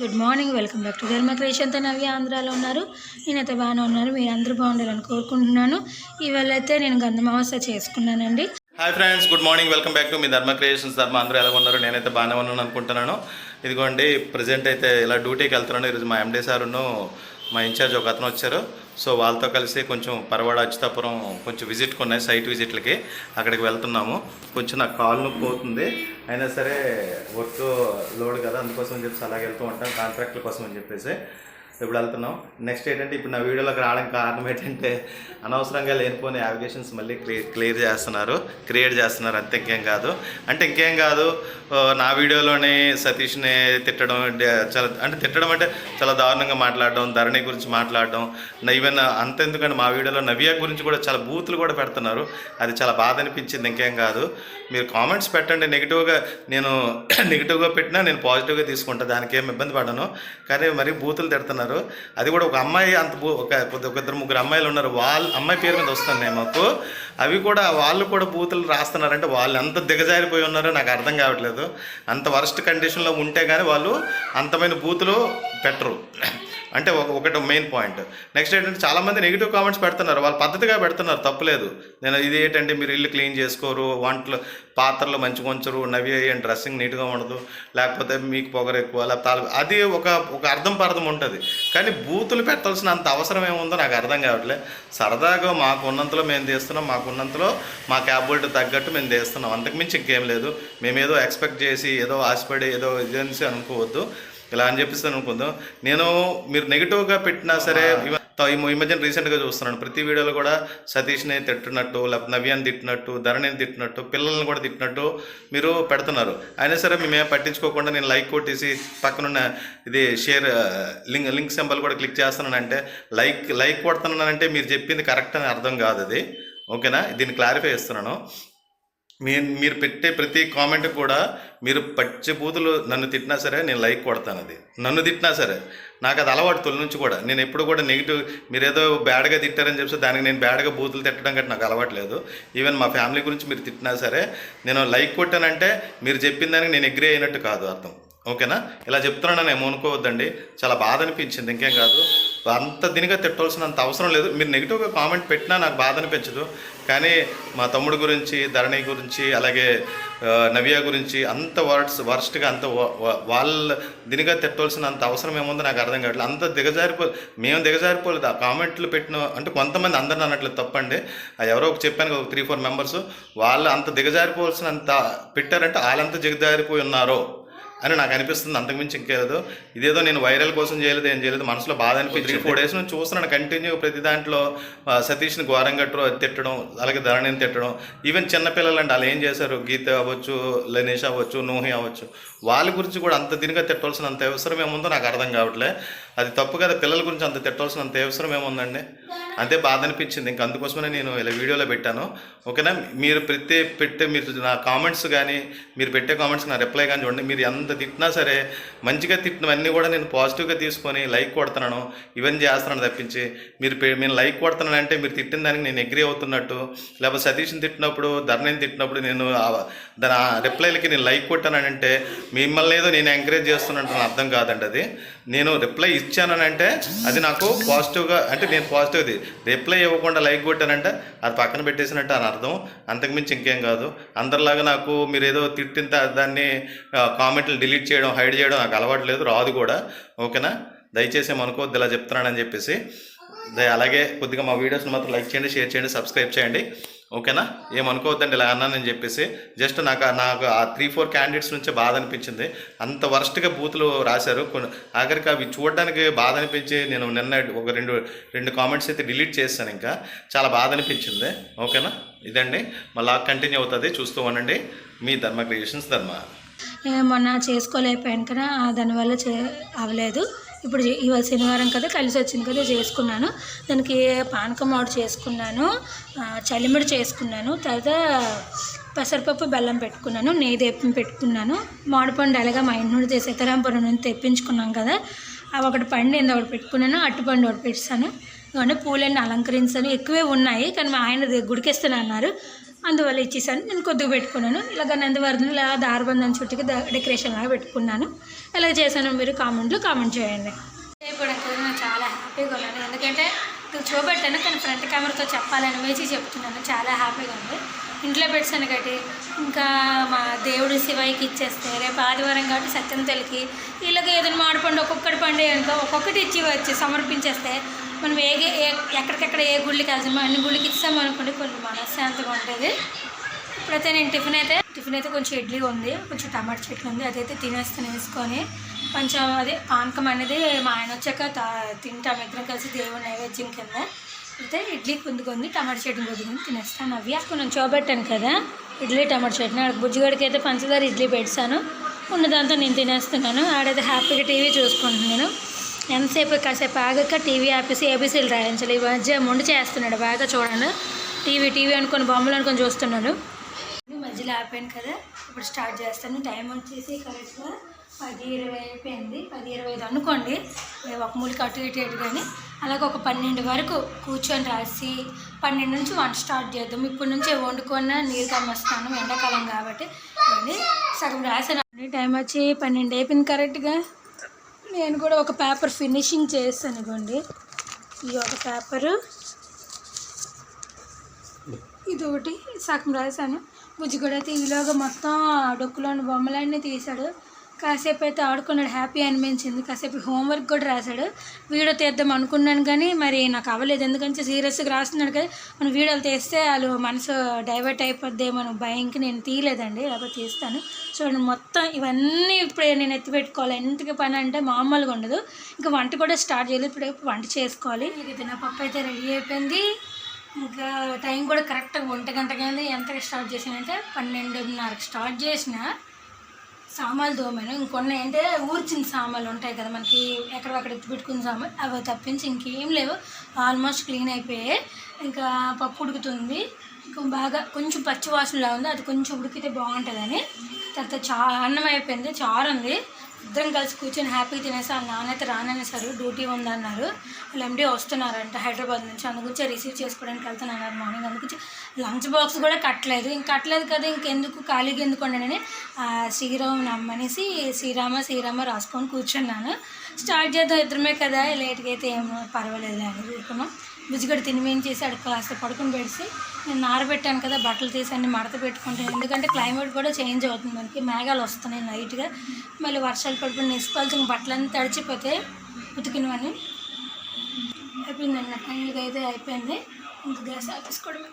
Good morning. Welcome back to Dharma క్రియేషన్తో నవ్య ఆంధ్రాలో ఉన్నారు. నేనైతే బాగానే ఉన్నాను. మీరు అందరూ బాగుండాలని కోరుకుంటున్నాను. ఇవాళ అయితే నేను గంధమావస చేసుకున్నానండి. Hi friends good morning welcome back to me Dharma creations. ధర్మ అందరూ ఎలా ఉన్నారు? నేనైతే బాగానే ఉన్నాను అనుకుంటున్నాను. ఇదిగోండి ప్రజెంట్ అయితే ఇలా డ్యూటీకి వెళ్తున్నాను. ఈరోజు మా ఎండే సారును మా ఇన్ఛార్జ్ ఒక అతను వచ్చారు. సో వాళ్ళతో కలిసి కొంచెం పరవాడ అచ్యుతాపురం కొంచెం విజిట్కి ఉన్నాయి సైట్ విజిట్లకి అక్కడికి వెళ్తున్నాము. కొంచెం నాకు కాలు నొప్పి పోతుంది అయినా సరే వర్క్ లోడ్ కదా అందుకోసం అని చెప్పేసి అలాగే వెళ్తూ ఉంటాం. కాంట్రాక్ట్ల కోసం అని చెప్పేసి. ఇప్పుడు వెళ్తున్నాం. నెక్స్ట్ ఏంటంటే ఇప్పుడు నా వీడియోలోకి రావడానికి కారణం ఏంటంటే అనవసరంగా లేనిపోని యావిగేషన్స్ మళ్ళీ క్లియర్ క్లియర్ చేస్తున్నారు. క్రియేట్ చేస్తున్నారు. అంతే ఇంకేం కాదు. అంటే ఇంకేం కాదు నా వీడియోలోనే సతీష్ని తిట్టడం చాలా అంటే తిట్టడం అంటే చాలా దారుణంగా మాట్లాడడం ధరణి గురించి మాట్లాడడం. ఈవెన్ అంతెందుకంటే మా వీడియోలో నవ్య గురించి కూడా చాలా బూతులు కూడా పెడుతున్నారు. అది చాలా బాధ అనిపించింది. ఇంకేం కాదు. మీరు కామెంట్స్ పెట్టండి. నెగిటివ్గా నేను నెగిటివ్గా పెట్టినా నేను పాజిటివ్గా తీసుకుంటా. దానికి ఏం ఇబ్బంది పడను. కానీ మరి బూతులు తిడుతున్నారు. అది కూడా ఒక అమ్మాయి అంత ఒక ఒక ఇద్దరు ముగ్గురు అమ్మాయిలు ఉన్నారు. వాళ్ళ అమ్మాయి పేరు మీద వస్తున్నాయి మాకు. అవి కూడా వాళ్ళు కూడా బూతులు రాస్తున్నారంటే వాళ్ళు ఎంత దిగజారిపోయి ఉన్నారో నాకు అర్థం కావట్లేదు. అంత వరస్ట్ కండిషన్లో ఉంటే కానీ వాళ్ళు అంతమైన బూతులు పెట్టరు. అంటే ఒక ఒకటి మెయిన్ పాయింట్ నెక్స్ట్ ఏంటంటే చాలామంది నెగిటివ్ కామెంట్స్ పెడుతున్నారు. వాళ్ళు పద్ధతిగా పెడుతున్నారు. తప్పులేదు. నేను ఇది ఏంటంటే మీరు ఇల్లు క్లీన్ చేసుకోరు వంటలు పాత్రలు మంచిగా ఉంచరు నవి డ్రెస్సింగ్ నీట్గా ఉండదు లేకపోతే మీకు పొగరు ఎక్కువ లేకపోతే అది ఒక ఒక అర్థం పర్థం ఉంటుంది. కానీ బూతులు పెట్టాల్సిన అంత అవసరం ఏముందో నాకు అర్థం కావట్లేదు సరదాగా మాకు ఉన్నంతలో మేము తీస్తున్నాం మాకు ఉన్నంతలో మా క్యాబిలిటీ తగ్గట్టు మేము తీస్తున్నాం అంతకుమించి ఇంకేం లేదు. మేమేదో ఎక్స్పెక్ట్ చేసి ఏదో ఆశపడి ఏదో ఏజెన్సీ అనుకోవద్దు. ఇలా అని చెప్పేసి అనుకుందాం. నేను మీరు నెగిటివ్గా పెట్టినా సరే ఈ మధ్యన రీసెంట్గా చూస్తున్నాను. ప్రతి వీడియోలో కూడా సతీష్ని తిట్టినట్టు లేకపోతే నవ్యాన్ని తిట్టినట్టు ధరణిని తిట్టినట్టు పిల్లల్ని కూడా తిట్టినట్టు మీరు పెడుతున్నారు. అయినా సరే మేమేం పట్టించుకోకుండా నేను లైక్ కొట్టేసి పక్కనున్న ఇది షేర్ లింక్ లింక్ సింబల్ కూడా క్లిక్ చేస్తున్నానంటే లైక్ లైక్ కొడుతున్నానంటే మీరు చెప్పింది కరెక్ట్ అని అర్థం కాదు అది. ఓకేనా? దీన్ని క్లారిఫై చేస్తున్నాను. మీ మీరు పెట్టే ప్రతి కామెంట్ కూడా మీరు పచ్చి బూతులు నన్ను తిట్టినా సరే నేను లైక్ కొడతాను అది. నన్ను తిట్టినా సరే. నాకు అది అలవాటు తొలి నుంచి కూడా. నేను ఎప్పుడు కూడా నెగిటివ్ మీరు ఏదో బ్యాడ్గా తిట్టారని చెప్పి దానికి నేను బ్యాడ్గా బూతులు తిట్టడం గట్రా నాకు అలవాటు లేదు. ఈవెన్ మా ఫ్యామిలీ గురించి మీరు తిట్టినా సరే నేను లైక్ కొట్టానంటే మీరు చెప్పిన దానికి నేను అగ్రి అయినట్టు కాదు అర్థం. ఓకేనా? ఇలా చెప్తున్నానని ఏమో అనుకోవద్దండి చాలా బాధ అనిపించింది. ఇంకేం కాదు. అంత దీనిగా తిట్టవలసినంత అవసరం లేదు. మీరు నెగిటివ్గా కామెంట్ పెట్టినా నాకు బాధ అనిపించదు. కానీ మా తమ్ముడు గురించి ధరణి గురించి అలాగే ఆ, నవ్య గురించి అంత వర్డ్స్ వర్స్ట్గా అంత వాళ్ళ దీనిగా తిట్టవలసిన అంత అవసరం ఏముందో నాకు అర్థం కావట్లేదు. అంత దిగజారిపో మేము దిగజారిపోలేదు. ఆ కామెంట్లు పెట్టిన అంటే కొంతమంది అందరిని అన్నట్లేదు తప్పండి. ఎవరో ఒక చెప్పాను ఒక త్రీ ఫోర్ మెంబర్స్ వాళ్ళు అంత దిగజారిపోవాల్సినంత పెట్టారంటే వాళ్ళంత దిగజారిపోయి ఉన్నారో. అని నాకు అనిపిస్తుంది అంతకుమించి ఇంకేలేదు ఇదేదో నేను వైరల్ కోసం చేయలేదు ఏం చేయలేదు. మనసులో బాధ అనిపించింది. త్రీ ఫోర్ డేస్ నుంచి చూస్తున్నాను. కంటిన్యూ ప్రతి దాంట్లో సతీష్ని ఘోరంగా తిట్టడం అలాగే ధరణిని తిట్టడం. ఈవెన్ చిన్నపిల్లలు అంటే వాళ్ళు ఏం చేశారు? గీత అవ్వచ్చు లనేష్ అవ్వచ్చు నూహి అవ్వచ్చు. వాళ్ళ గురించి కూడా అంత దీనిగా తిట్టవలసిన అంత అవసరం ఏముందో నాకు అర్థం కావట్లే. అది తప్పు కదా పిల్లల గురించి అంత తిట్టవలసిన అంత అవసరం ఏముందండి? అంతే బాధ అనిపించింది ఇంక అందుకోసమే నేను ఇలా వీడియోలో పెట్టాను. ఓకేనా? మీరు ప్రతి పెట్టే మీరు నా కామెంట్స్ కానీ మీరు పెట్టే కామెంట్స్ నా రిప్లై కానీ చూడండి. మీరు ఎంత తిట్టినా సరే మంచిగా తిట్టినవన్నీ కూడా నేను పాజిటివ్గా తీసుకొని లైక్ కొడుతున్నాను. ఇవన్నీ చేస్తున్నాను తప్పించి. మీరు నేను లైక్ కొడుతున్నాను అంటే మీరు తిట్టిన దానికి నేను అగ్రి అవుతున్నట్టు. లేకపోతే సతీష్ని తిట్టినప్పుడు ధరణిని తిట్టినప్పుడు నేను దాని ఆ రిప్లైలకి నేను లైక్ కొట్టానంటే మిమ్మల్ని ఏదో నేను ఎంకరేజ్ చేస్తున్నట్టు అర్థం కాదండి అది. నేను రిప్లై ఇచ్చానంటే అది నాకు పాజిటివ్గా అంటే నేను పాజిటివ్ది రిప్లై ఇవ్వకుండా లైక్ కొట్టానంటే అది పక్కన పెట్టేసినట్టు అని అర్థం. అంతకుమించి ఇంకేం కాదు. అందరిలాగా నాకు మీరు ఏదో తిట్టిన దాన్ని కామెంట్లు డిలీట్ చేయడం హైడ్ చేయడం నాకు అలవాటు లేదు రాదు కూడా. ఓకేనా? దయచేసి అనుకోవద్దు ఇలా చెప్తున్నానని చెప్పేసి. అలాగే కొద్దిగా మా వీడియోస్ని మాత్రం లైక్ చేయండి షేర్ చేయండి సబ్స్క్రైబ్ చేయండి. ఓకేనా? ఏమనుకోవద్దండి ఇలా అన్నానని చెప్పేసి. జస్ట్ నాకు నాకు ఆ త్రీ ఫోర్ క్యాండిడేట్స్ నుంచే బాధ అనిపించింది. అంత వరస్ట్గా బూతులు రాశారు. కొన్ని ఆఖరికి అవి చూడడానికి బాధ అనిపించి నేను నిన్న ఒక రెండు రెండు కామెంట్స్ అయితే డిలీట్ చేశాను ఇంకా. చాలా బాధ అనిపించింది. ఓకేనా? ఇదండి. మళ్ళా కంటిన్యూ అవుతుంది. చూస్తూ ఉండండి. మీ ధర్మ క్రియేషన్స్ ధర్మ. ఏ, మొన్న చేసుకోలేకపోయాను కదా. దానివల్ల చే అవ్వలేదు ఇప్పుడు ఇవాళ శనివారం కదా కలిసి వచ్చింది కదా చేసుకున్నాను. దానికి పానకం ఆర్డర్ చేసుకున్నాను చలిమిడి చేసుకున్నాను తర్వాత పెసరపప్పు బెల్లం పెట్టుకున్నాను నెయ్యి తెప్పి పెట్టుకున్నాను. మామిడిపండు అలాగా మా ఇంటి నుండి సీతారాంపురం నుండి తెప్పించుకున్నాం కదా అవి ఒకటి పండింది ఒకటి పెట్టుకున్నాను అట్టుపండు ఒకటి పెట్టాను ఇవన్నీ పూలన్నీ అలంకరించాను. ఎక్కువే ఉన్నాయి కానీ మా ఆయన గుడికేస్తాను అన్నారు. అందువల్ల ఇచ్చేసాను. నేను కొద్దిగా పెట్టుకున్నాను. ఇలాగ నందివర్ధన ఇలా దారబంధం చుట్టుకి ద- డెకరేషన్ లాగా పెట్టుకున్నాను. ఎలా చేశాను మీరు కామెంట్లో కామెంట్ చేయండి. చాలా హ్యాపీగా ఉన్నాను. ఎందుకంటే చూపెట్టాను కానీ ఫ్రంట్ కెమెరాతో చెప్పాలని వేసి చెప్తున్నాను. చాలా హ్యాపీగా ఉంది. ఇంట్లో పెట్టాను కాబట్టి ఇంకా మా దేవుడు శివయ్యకి ఇచ్చేస్తే రేపు ఆదివారం కాబట్టి సత్యం తెలికి వీళ్ళకి ఏదైనా మాడిపండు ఒక్కొక్కటి పండుగ అనుకో ఒక్కొక్కటి ఇచ్చి వచ్చి సమర్పించేస్తే మనం ఏ ఎక్కడికెక్కడ ఏ గుళ్ళకి వెళ్తామో అన్ని గుళ్ళకి ఇస్తాం అనుకోండి కొంచెం మనశ్శాంతిగా ఉంటుంది ఇప్పుడైతే నేను టిఫిన్ అయితే టిఫిన్ అయితే కొంచెం ఇడ్లీ ఉంది కొంచెం టమాటా చట్నీ ఉంది అదైతే తినేస్తాను వేసుకొని కొంచెం అదే పానకం అనేది మా ఆయన వచ్చాక తా- తింటాం ఇద్దరం కలిసి దేవుని నైవేద్యం కింద. అయితే ఇడ్లీ కొందుకుంది టమాటా చట్నీ కొద్దుకుంది తినేస్తాను అవి కొంచెం చూపెట్టాను కదా ఇడ్లీ టమాటా చట్నీ. ఆడ బుజ్జిగడికి అయితే పంచదార ఇడ్లీ పెట్టాను. దాంతో నేను తినేస్తున్నాను. ఆడైతే హ్యాపీగా టీవీ చూసుకుంటున్నాను ఎంతసేపు కాసేపు ఆగాక టీవీ ఆపేసి ఏబీసీలు రాయించాలి. ఈ మధ్య ముందు చేస్తున్నాడు బాగా చూడండి. టీవీ టీవీ అనుకొని బొమ్మలు అనుకొని చూస్తున్నాడు. మధ్యలో ఆపాను కదా ఇప్పుడు స్టార్ట్ చేస్తాను. టైం వచ్చేసి కరెక్ట్గా పది ఇరవై అయిపోయింది. పది ఇరవై ఐదు అనుకోండి ఒక మూలికి అటు ఇటు ఇటు కానీ అలాగే ఒక పన్నెండు వరకు కూర్చొని రాసి పన్నెండు నుంచి వంట స్టార్ట్ చేద్దాం. ఇప్పటి నుంచే వండుకొని నీరు కమ్మేస్తాను ఎండాకాలం కాబట్టి సగం రాసాను టైం వచ్చి పన్నెండు అయిపోయింది కరెక్ట్గా నేను కూడా ఒక పేపర్ ఫినిషింగ్ చేస్తాను ఇవ్వండి ఈ ఒక పేపరు ఇది ఒకటి సగం రాశాను. బుజ్జిగూడ కూడా ఈలోగా మొత్తం ఆ డొక్కులోని బొమ్మలన్నీ తీశాడు. కాసేపు అయితే ఆడుకున్నాడు హ్యాపీ అనిపించింది. కాసేపు హోంవర్క్ కూడా రాశాడు. వీడియో తీద్దాం అనుకున్నాను కానీ మరి నాకు అవ్వలేదు. ఎందుకంటే సీరియస్గా రాస్తున్నాడు కదా. మనం వీడియోలు తీస్తే వాళ్ళు మనసు డైవర్ట్ అయిపోద్దేమో భయంకి నేను తీయలేదండి. లేకపోతే తీస్తాను. చూడండి మొత్తం ఇవన్నీ ఇప్పుడు నేను ఎత్తి పెట్టుకోవాలి. ఎంతకి పని అంటే మామూలుగా ఉండదు. ఇంకా వంట కూడా స్టార్ట్ చేయలేదు. ఇప్పుడు వంట చేసుకోవాలి. ఇక పప్పు అయితే రెడీ అయిపోయింది. ఇంకా టైం కూడా కరెక్ట్గా ఒంటి గంటకైంది అయింది ఎంతకి స్టార్ట్ చేసానంటే పన్నెండున్నరకు స్టార్ట్ చేసిన సామాన్లు దోమాను ఇంకొన్ని అంటే ఊర్చిన సామాన్లు ఉంటాయి కదా మనకి ఎక్కడక్కడ పెట్టుకున్న సామాన్లు అవి తప్పించి ఇంకేం లేవు. ఆల్మోస్ట్ క్లీన్ అయిపోయాయి. ఇంకా పప్పు ఉడుకుతుంది. ఇంకా బాగా కొంచెం పచ్చి వాసనలా ఉంది. అది కొంచెం ఉడికితే బాగుంటుందని. తర్వాత చా అన్నం అయిపోయింది చారు ఉంది. ఇద్దరం కలిసి కూర్చొని హ్యాపీ తినేసి వాళ్ళ నాన్నైతే రాననేసారు డ్యూటీ ఉందన్నారు. వాళ్ళు ఎండి వస్తున్నారంట హైదరాబాద్ నుంచి. అందు రిసీవ్ చేసుకోవడానికి వెళ్తున్నారు మార్నింగ్. అందుకొచ్చి లంచ్ బాక్స్ కూడా కట్టలేదు. ఇంక కట్టలేదు కదా ఇంకెందుకు ఖాళీగా ఎందుకు ఉండనని శ్రీరామ్ నమ్మనేసి శ్రీరామ శ్రీరామ రాసుకొని కూర్చున్నాను. స్టార్ట్ చేద్దాం ఇద్దరమే కదా లేట్గా అయితే ఏమో పర్వాలేదు అని చూసుకున్నాం బుజ్జిగడ తినిమేం చేసి అక్కడ కాస్త పడుకుని పెడిసి నేను నారబెట్టాను కదా బట్టలు తీసి అన్ని మడత పెట్టుకుంటాను ఎందుకంటే క్లైమేట్ కూడా చేంజ్ అవుతుంది మనకి మేఘాలు వస్తున్నాయి లైట్గా. మళ్ళీ వర్షాలు పడుకుని నిష్పాల్చిన బట్టలన్నీ తడిచిపోతే ఉతికినవన్నీ. అయిపోయిందండి ఫైనల్గా అయితే అయిపోయింది. ఇంకా గ్యాస్ ఆపేసుకోవడమే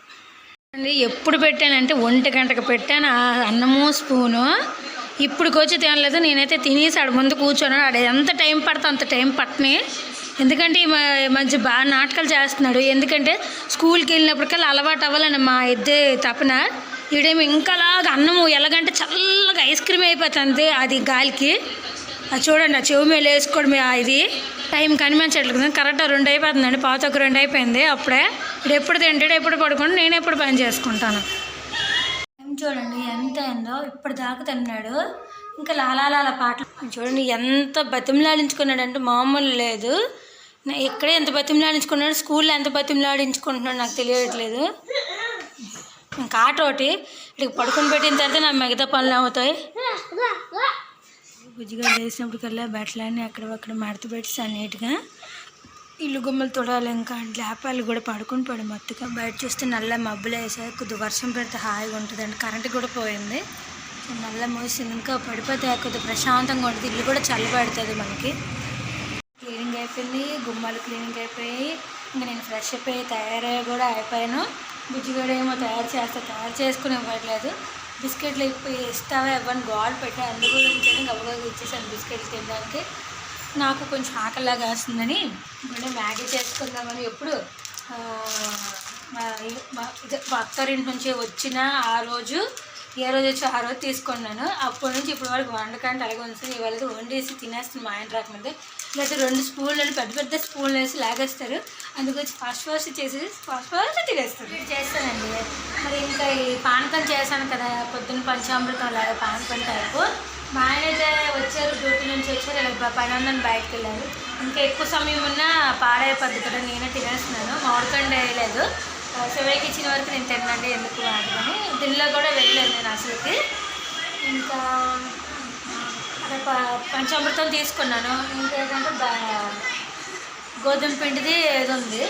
అండి ఎప్పుడు పెట్టానంటే ఒంటి గంటకు పెట్టాను ఆ అన్నము స్పూను. ఇప్పుడుకొచ్చి తినలేదు నేనైతే తినేసి ఆడ ముందు కూర్చోను ఆడ ఎంత టైం పడితే అంత టైం పట్టని ఎందుకంటే మంచి బాగా నాటకాలు చేస్తున్నాడు. ఎందుకంటే స్కూల్కి వెళ్ళినప్పటికల్లా అలవాటు అవ్వాలని మా ఇద్దే తపన ఈడేమి ఇంకాలాగా అన్నము ఎలాగంటే చల్లగా ఐస్ క్రీమ్ అయిపోతుంది అది గాలికి. అది చూడండి ఆ చెవి మీద వేసుకోవడం ఇది. టైం కనిపించట్లేదు కదా కరెక్ట్ రెండు అయిపోతుందండి. పాతకు రెండు అయిపోయింది అప్పుడే. ఇప్పుడు ఎప్పుడు తింటాడు ఎప్పుడు పడుకోండి నేను ఎప్పుడు పని చేసుకుంటాను. చూడండి ఎంత అయిందో ఇప్పుడు దాకా తిన్నాడు. ఇంకా లాలాలాల పాటలు. చూడండి ఎంత బతిమలాడించుకున్నాడంటే మామూలు లేదు. ఎక్కడ ఇక్కడే ఎంత బతిమలాడించుకున్నాడు స్కూల్లో ఎంత బతిమలాడించుకుంటున్నాడు నాకు తెలియట్లేదు. ఇంకా ఆట ఒకటి ఇక్కడికి పడుకొని పెట్టిన తర్వాత నా మిగతా పనులు అవుతాయి. బుజ్జిగా వేసినప్పటికల్లా బట్టలన్నీ అక్కడ అక్కడ మడత పెట్టేసాను నీట్గా ఇల్లు గుమ్మలు తొడాలి ఇంకా లేపాలు కూడా పడుకుని పడి మొత్తగా. బయట చూస్తే నల్ల మబ్బులు వేసాయి కొద్దిగా వర్షం పెడితే హాయిగా ఉంటుందండి. కరెంట్ కూడా పోయింది. నల్ల మూసింది. ఇంకా పడిపోతే కొద్దిగా ప్రశాంతంగా ఉంటుంది. ఇల్లు కూడా చల్లబడుతుంది మనకి. అయిపోయింది గుమ్మాలు క్లీనింగ్ అయిపోయి ఇంకా నేను ఫ్రెష్ అయిపోయి తయారయ్యి కూడా అయిపోయాను. బుజ్జిగడ ఏమో తయారు చేస్తా తయారు చేసుకుని ఇవ్వట్లేదు. బిస్కెట్లు ఇప్పి ఇస్తావా ఇవ్వని గోడ పెట్టా. అందుకు గురించి గబగబా ఇచ్చేసాను బిస్కెట్లు తినడానికి. నాకు కొంచెం ఆకలిలాగా వేస్తుందని మళ్ళీ మ్యాగీ చేసుకుందామని ఎప్పుడు మా మా అత్తారింటి నుంచి వచ్చిన ఆ రోజు ఏ రోజు వచ్చి ఆ రోజు తీసుకున్నాను. అప్పటి నుంచి ఇప్పటి వరకు వండకంటే అలాగే ఉంది ఇవాళ వండేసి తినేస్తుంది మా ఆయన రాకముందే. లేకపోతే రెండు స్పూన్లు పెద్ద పెద్ద స్పూన్లు వేసి లాగేస్తారు అందుకొచ్చి ఫాస్ట్ ఫాస్ట్ చేసి ఫాస్ట్ ఫాస్ట్ తినేస్తారు. చేస్తానండి మరి ఇంకా ఈ పానకం చేశాను కదా పొద్దున్న పంచామృతం లాగా పానకం టైపు. మా ఆయన అయితే వచ్చారు డ్యూటీ నుంచి వచ్చారు ఇలా పని ఉందని బయటకు వెళ్ళారు. ఇంకా ఎక్కువ సమయం ఉన్నా పాడైపోద్ది కదా నేనే తినేస్తున్నాను. మామిడికండ వేయలేదు సెవెన్కి ఇచ్చిన వరకు నేను తిన్నాండి ఎందుకు వాడుకొని దీనిలో కూడా వెళ్ళలేదు నేను అసలుకి. ఇంకా అక్కడ ప- పంచామృతం తీసుకున్నాను. ఇంకేంటంటే గోధుమ పిండిది ఏది ఉంది.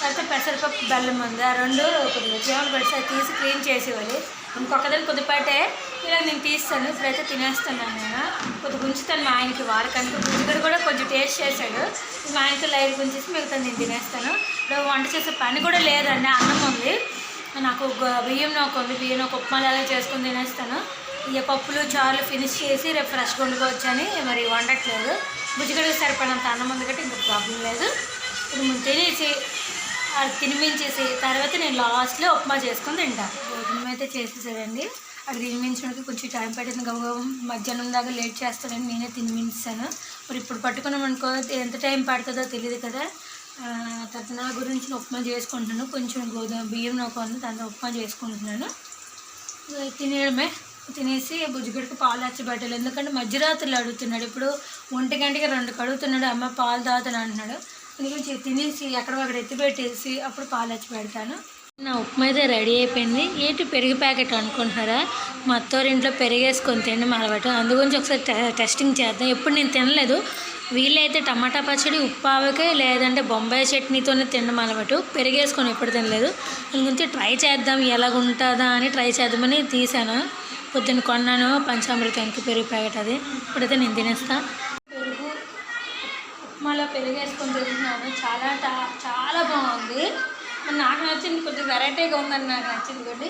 తర్వాత పెసరపప్పు బెల్లం ఉంది. ఆ రెండు కొద్దిగా జీవన పెడితే తీసి క్లీన్ చేసేవాళ్ళు ఇంకొకదాన్ని కొద్దిపాటే ఇలా నేను తీస్తాను. ఇప్పుడైతే తినేస్తున్నాను నేను. కొద్దిగా ఉంచుతాను మా ఆయనకి వాడకానికి. ఇక్కడ కూడా కొంచెం టేస్ట్ చేశాడు. మా ఆయనకి లైట్ గుంచేసి మిగతా నేను తినేస్తాను. ఇప్పుడు వంట చేసే పని కూడా లేదండి. అన్నం ఉంది. నాకు బియ్యం నాకు ఉంది బియ్యం ఒక ఉప్మాలాగా చేసుకొని తినేస్తాను. ఇక పప్పులు చారులు ఫినిష్ చేసి రేపు ఫ్రెష్గా వండుకోవచ్చు అని మరి వండట్లేదు. బుజ్జిగడికి సరిపడినంత అన్నం ఉంది కాబట్టి ఇంకా ప్రాబ్లం లేదు. ఇప్పుడు ముందు తినేసి అది తినిపించేసి తర్వాత నేను లాస్ట్లో ఉప్మా చేసుకొని తింటాను అయితే చేసేసాడండి అది తినిపించడానికి కొంచెం టైం పట్టింది. గబగబ మధ్యాహ్నం దాకా లేట్ చేస్తానని నేనే తినిపించాను మరి ఇప్పుడు పట్టుకున్నాం అనుకో ఎంత టైం పడుతుందో తెలియదు కదా. తర్వాత నా గురించి నేను ఉప్మా చేసుకుంటున్నాను. కొంచెం గోధుమ బియ్యం నాకు ఉంది దాంతో ఉప్మా చేసుకుంటున్నాను. తినేయడమే. తినేసి బుజ్జిగడికి పాలు వచ్చి పెట్టాలి. ఎందుకంటే మధ్యరాత్రులు అడుగుతున్నాడు. ఇప్పుడు ఒంటి గంటకి రెండు కడుగుతున్నాడు. అమ్మ పాలు తాగుతాను అంటున్నాడు. అందుకని తినేసి ఎక్కడ అక్కడ ఎత్తి పెట్టేసి అప్పుడు పాలు వచ్చి పెడతాను. నా ఉప్మా అయితే రెడీ అయిపోయింది. ఏంటి పెరుగు ప్యాకెట్ అనుకుంటున్నారా? మా ఇంట్లో పెరిగేసుకొని తినడం అలవాటు. అందుగురించి ఒకసారి టెస్టింగ్ చేద్దాం. ఎప్పుడు నేను తినలేదు. వీలైతే టమాటా పచ్చడి ఉప్పు లేదంటే బొంబాయి చట్నీతోనే తినడం అలవాటు. పెరిగేసుకొని ఎప్పుడు తినలేదు. అందుగురించి ట్రై చేద్దాం. ఎలాగుంటుందా అని ట్రై చేద్దామని తీసాను పొద్దున్న కొన్నాను. పంచామృతానికి పెరుగు ప్యాకెట్ అది. ఇప్పుడైతే నేను తినేస్తాను పెరుగు ఉప్మాలో పెరిగేసుకొని తింటున్నాను. చాలా చాలా బాగుంది. నాకు నచ్చింది కొద్దిగా వెరైటీగా ఉందని నాకు నచ్చింది కొద్ది.